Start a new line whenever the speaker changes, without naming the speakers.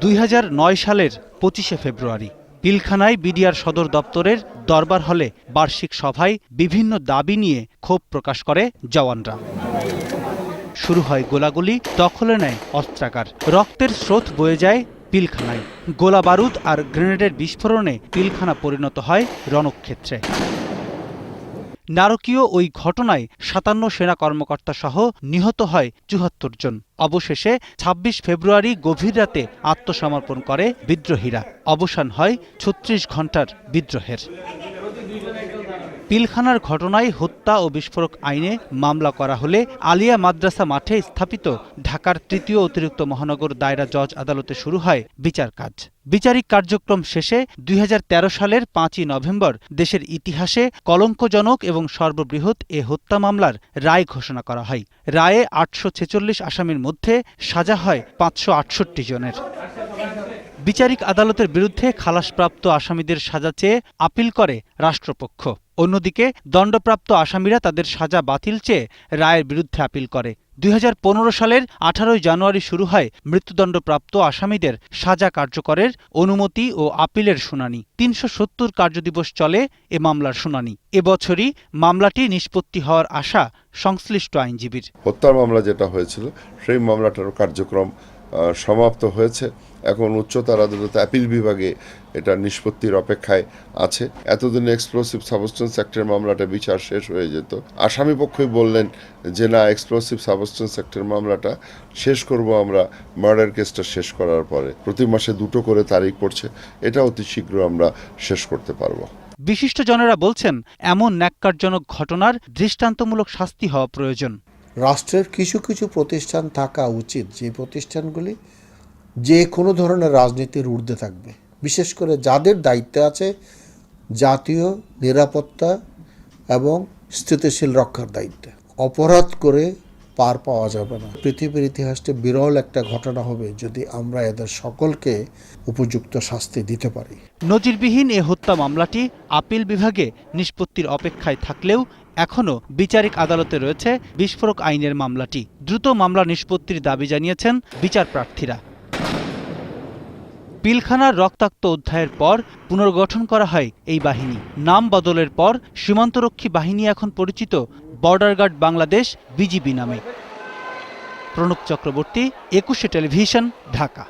দুই হাজার নয় সালের পঁচিশে ফেব্রুয়ারি পিলখানায় বিডিআর সদর দপ্তরের দরবার হলে বার্ষিক সভায় বিভিন্ন দাবি নিয়ে ক্ষোভ প্রকাশ করে জওয়ানরা। শুরু হয় গোলাগুলি, দখলে নেয় অস্ত্রাগার। রক্তের স্রোত বয়ে যায় পিলখানায়। গোলা বারুদ আর গ্রেনেডের বিস্ফোরণে পিলখানা পরিণত হয় রণক্ষেত্রে। নারকীয় ওই ঘটনায় সাতান্ন সেনা কর্মকর্তা সহ নিহত হয় চুহাত্তর জন। অবশেষে ২৬ ফেব্রুয়ারি গভীর রাতে আত্মসমর্পণ করে বিদ্রোহীরা। অবসান হয় ছত্রিশ ঘণ্টার বিদ্রোহের। পিলখানার ঘটনায় হত্যা ও বিস্ফোরক আইনে মামলা করা হলে আলিয়া মাদ্রাসা মাঠে স্থাপিত ঢাকার তৃতীয় অতিরিক্ত মহানগর দায়রা জজ আদালতে শুরু হয় বিচার কাজ। বিচারিক কার্যক্রম শেষে দুই হাজার তেরো সালের পাঁচই নভেম্বর দেশের ইতিহাসে কলঙ্কজনক এবং সর্ববৃহৎ এ হত্যা মামলার রায় ঘোষণা করা হয়। রায়ে আটশো ছেচল্লিশ আসামির মধ্যে সাজা হয় পাঁচশো আটষট্টি জনের। বিচারিক আদালতের বিরুদ্ধে খালাসপ্রাপ্ত আসামিদের সাজা চেয়ে আপিল করে রাষ্ট্রপক্ষ। অন্যদিকে দণ্ডপ্রাপ্ত আসামিরা তাদের সাজা বাতিল চেয়ে রায়ের বিরুদ্ধে আপিল করে। দুই সালের আঠারোই জানুয়ারি শুরু হয় মৃত্যুদণ্ডপ্রাপ্ত আসামিদের সাজা কার্যকরের অনুমতি ও আপিলের শুনানি। তিনশো সত্তর কার্যদিবস চলে এ মামলার শুনানি। এবছরই মামলাটি নিষ্পত্তি হওয়ার আশা সংশ্লিষ্ট আইনজীবীর।
হত্যার মামলা যেটা হয়েছিল, সেই মামলাটার কার্যক্রম সমাপ্ত হয়েছে। এখন উচ্চতর আদালতে অ্যাপিল বিভাগে এটা নিষ্পত্তির অপেক্ষায় আছে। এতদিন এক্সপ্লোসিভ সাবস্টেন্স অ্যাক্টের মামলাটা বিচার শেষ হয়ে যেত। আসামি পক্ষই বললেন যে, না এক্সপ্লোসিভ সাবস্টেন্স অ্যাক্টের মামলাটা শেষ করব আমরা মার্ডার কেসটা শেষ করার পরে। প্রতি মাসে দুটো করে তারিখ পড়ছে। এটা অতি শীঘ্র আমরা শেষ করতে পারব।
বিশিষ্টজনেরা বলছেন, এমন ন্যাক্কারজনক ঘটনার দৃষ্টান্তমূলক শাস্তি হওয়া প্রয়োজন।
রাষ্ট্রের কিছু কিছু প্রতিষ্ঠান থাকা উচিত। যে প্রতিষ্ঠানগুলি যে কোনো ধরনের রাজনীতির ঊর্ধ্বে থাকবে। বিশেষ করে যাদের দায়িত্বে আছে জাতীয় নিরাপত্তা এবং স্থিতিশীল রক্ষার দায়িত্বে। অপরাধ করে পার পাওয়া যাবে না। পৃথিবীর ইতিহাসে বিরল একটা ঘটনা হবে যদি আমরা এদের সকলকে উপযুক্ত শাস্তি দিতে পারি।
নজিরবিহীন এ হত্যা মামলাটি আপিল বিভাগে নিষ্পত্তির অপেক্ষায় থাকলেও এখনও বিচারিক আদালতে রয়েছে বিস্ফোরক আইনের মামলাটি। দ্রুত মামলা নিষ্পত্তির দাবি জানিয়েছেন বিচার প্রার্থীরা পিলখানার রক্তাক্ত অধ্যায়ের পর পুনর্গঠন করা হয় এই বাহিনী। নাম বদলের পর সীমান্তরক্ষী বাহিনী এখন পরিচিত বর্ডার গার্ড বাংলাদেশ বিজিবি নামে। প্রণব চক্রবর্তী, একুশে টেলিভিশন, ঢাকা।